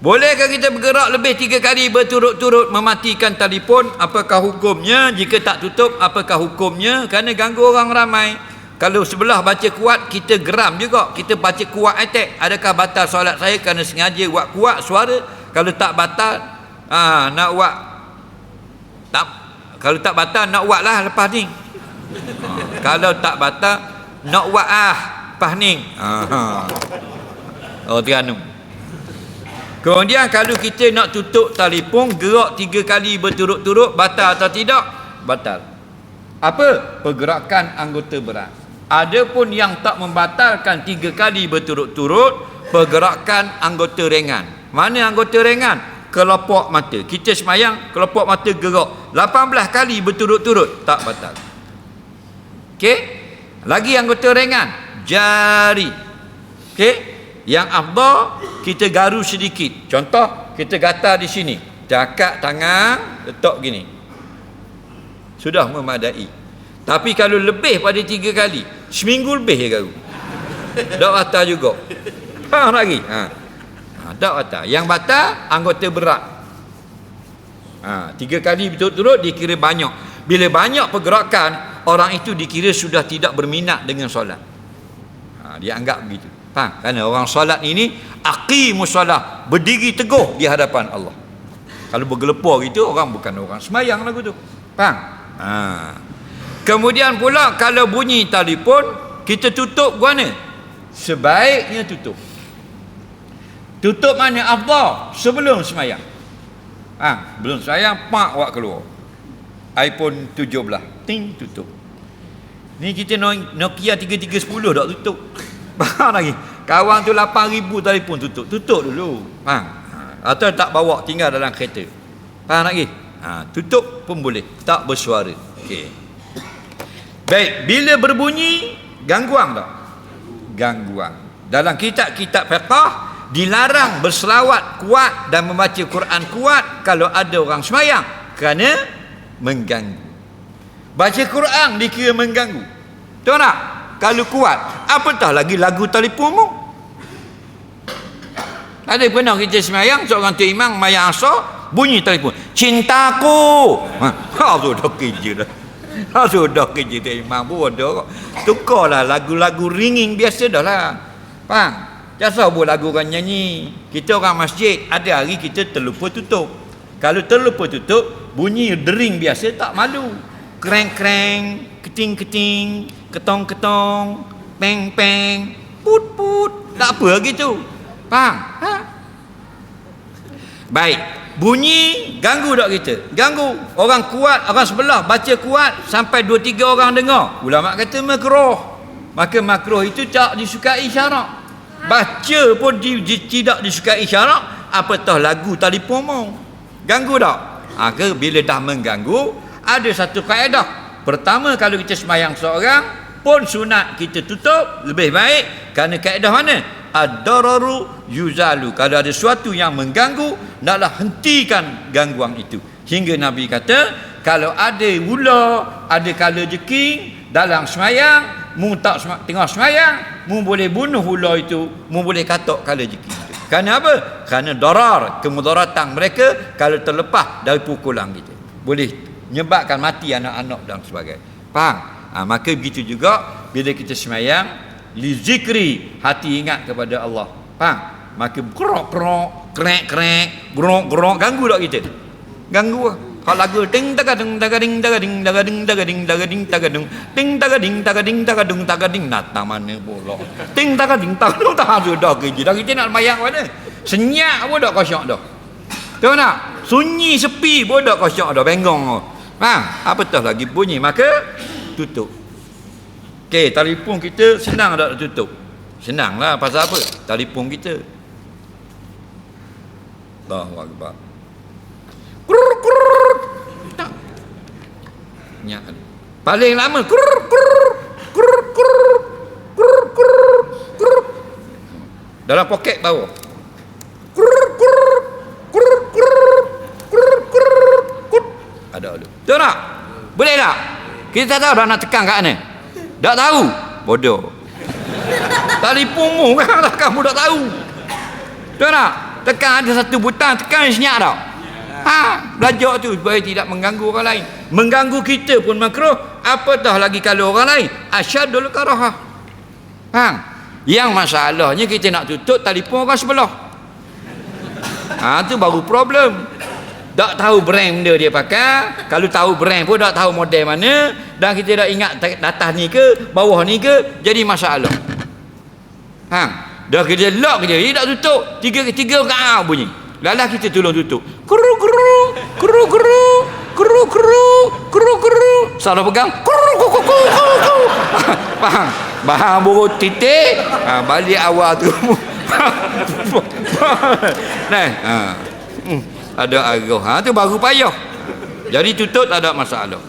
Bolehkah kita bergerak lebih tiga kali berturut-turut mematikan telefon? Apakah hukumnya? Jika tak tutup, apakah hukumnya? Kerana ganggu orang ramai. Kalau sebelah baca kuat, kita geram juga. Kita baca kuat attack. Adakah batal solat saya kerana sengaja buat kuat suara? Kalau tak batal, ha, nak buat tak kalau tak batal nak buat lah lepas ni ha, kalau tak batal nak buat ah lepas ni ha, ha. oh Terengganu kemudian kalau kita nak tutup telefon gerak tiga kali berturut-turut batal atau tidak? Batal. Apa? Pergerakan anggota berat. Ada pun yang tak membatalkan tiga kali berturut-turut pergerakan anggota ringan. Mana anggota ringan? Kelopak mata. Kita semayang kelopak mata gerak. 18 kali berturut-turut tak batal. Okey? Lagi anggota ringan? Jari. Okey? Yang afdal kita garu sedikit. Contoh kita gatal di sini. Cakap tangan letak gini. Sudah memadai. Tapi kalau lebih pada tiga kali seminggu lebih ya garu. Tak batal juga. Faham lagi? Ha. Tak batal. Yang batal anggota berat. Ha, tiga kali berturut-turut dikira banyak. Bila banyak pergerakan orang itu dikira sudah tidak berminat dengan solat. Ha, dia anggap begitu. Faham? Kerana orang solat ini aqimus solat berdiri teguh di hadapan Allah kalau bergelepar gitu orang bukan orang semayang lagu tu faham ha. kemudian pula kalau bunyi telefon kita tutup mana sebaiknya tutup Tutup mana afdal sebelum semayang. Ha, belum semayang pak awak keluar. iPhone 17 ting tutup. Ni kita Nokia 3310 dak tutup. Faham lagi? Kawan tu 8000 telefon tutup. Tutup dulu. Faham? Ha, atau tak bawa tinggal dalam kereta. Faham lagi? Ha, tutup pun boleh. Tak bersuara. Okey. Baik, bila berbunyi gangguan tak? Gangguan. Dalam kitab-kitab fiqh dilarang berselawat kuat dan membaca Quran kuat kalau ada orang semayang kerana mengganggu baca Quran dikira mengganggu tahu tak kalau kuat apatah lagi lagu telefonmu ada pernah kita semayang seorang tu imam mayang asar bunyi telefon cintaku ha, sudah kerja dah ha sudah kerja tu imam bodoh tukarlah lagu-lagu ringing biasa dah lah faham Biasa buat lagu orang nyanyi. Kita orang masjid, ada hari kita terlupa tutup. Kalau terlupa tutup, bunyi dering biasa tak malu. Kreng-kreng, keting-keting, ketong-ketong, peng-peng, put-put. Tak apa gitu. Faham? Ha? Baik. Bunyi ganggu tak kita? Ganggu. Orang kuat, orang sebelah baca kuat sampai dua tiga orang dengar. Ulama kata makruh. Maka makruh itu tak disukai syarak baca pun di, di, tidak disukai syarak apatah lagu telefon mau ganggu tak ha, ke bila dah mengganggu ada satu kaedah pertama kalau kita semayang seorang pun sunat kita tutup lebih baik kerana kaedah mana ad-dararu yuzalu. Kalau ada sesuatu yang mengganggu naklah hentikan gangguan itu. Hingga nabi kata kalau ada ular ada kala jeking dalam semayang mu tak tengah semayang mu boleh bunuh ular itu mu boleh katok kala jeki itu. Kerana apa? Kerana darar kemudaratan mereka kalau terlepas dari pukulan kita boleh menyebabkan mati anak-anak dan sebagainya. Faham? Ha, maka begitu juga bila kita semayang li zikri hati ingat kepada Allah. Faham? Maka kerok-kerok krek-krek gerok-gerok ganggu tak kita? Ganggu lah kalau lagu ding tagading tagading tagading tagading tagading tagading tagading ding tagading tagading tagadung tagading. Nata mana pula ding tagading tagadung tak sudah kerja dah kita nak mayang mana? Senyap pun dak kosyak dah. Tahu nak sunyi sepi pun dak kosyak dah bengong ha apa tah lagi bunyi? Maka tutup okey telefon kita senang dak tutup? Senanglah pasal apa? Telefon kita. Allahu akbar. Nyak paling lama kur kur kur kur kur kur kur dalam poket bawah. Kur kur kur kur kur kur kur ada ada. Tak? Boleh tak? Kita tak tahu dah nak tekan kat mana tak tahu. Bodoh. Tali punggung kan kamu tak tahu. Tahu tak? Tekan ada satu butang tekan senyap tau ha belajar tu supaya tidak mengganggu orang lain. Mengganggu kita pun makruh. Apatah lagi kalau orang lain? Asyadul karahah. Ha yang masalahnya kita nak tutup telefon orang sebelah. Ha tu baru problem tak tahu brand benda dia pakai. Kalau tahu brand pun tak tahu model mana. Dan kita dah ingat atas ni ke bawah ni ke jadi masalah. Ha dah kita lock je dia tak tutup. Tiga tiga rakaat bunyi. Lalah kita tolong tutup. Kuru kuru kuru kuru kuru kuru kuru kuru salah pegang? Kuru kuru kuru kuru faham? Bahan buruk titik. Ha, balik awal tu. Nah ha. Hmm ada arah. Ha tu baru payah. Jadi tutup tak ada masalah